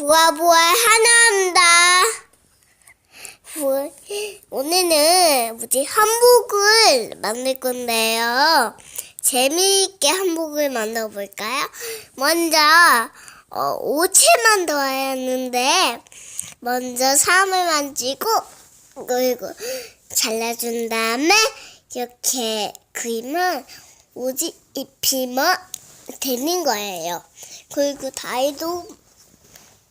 부화부화 하나입니다. 부- 오늘은 뭐지 한복을 만들 건데요. 재미있게 한복을 만들어 볼까요? 먼저 어, 옷을 만들어야 하는데 먼저 사람을 만지고 그리고 잘라준 다음에 이렇게 그리면 옷이 입히면 되는 거예요. 그리고 다이도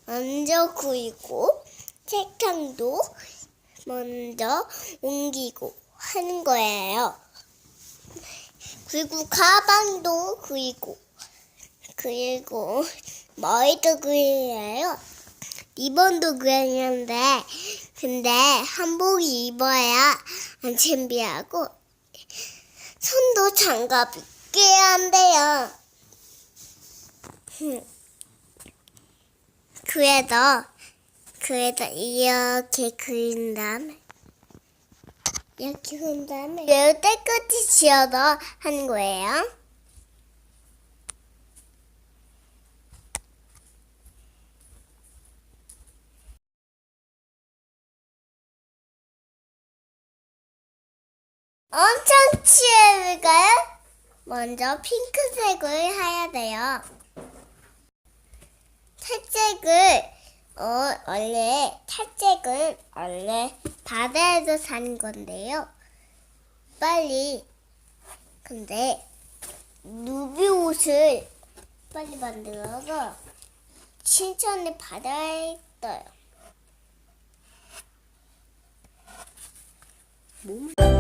먼저 그리고 책상도 먼저 옮기고 하는 거예요. 그리고 가방도 그리고 그리고 머리도 그려요. 리본도 그리는데 근데 한복이 입어야 안 준비하고 손도 장갑 끼야 한대요. 그래도 그래도 이렇게 그린 다음에 이렇게 그린 다음에 열 때까지 지어도 하는 거예요. 엄청 치울까요? 먼저 핑크색을 해야 돼요. 탈색을 어 원래 탈색은 원래 바다에서 사는 건데요. 빨리 근데 누비 옷을 빨리 만들어서 신천에 바다에 떠요. 꼼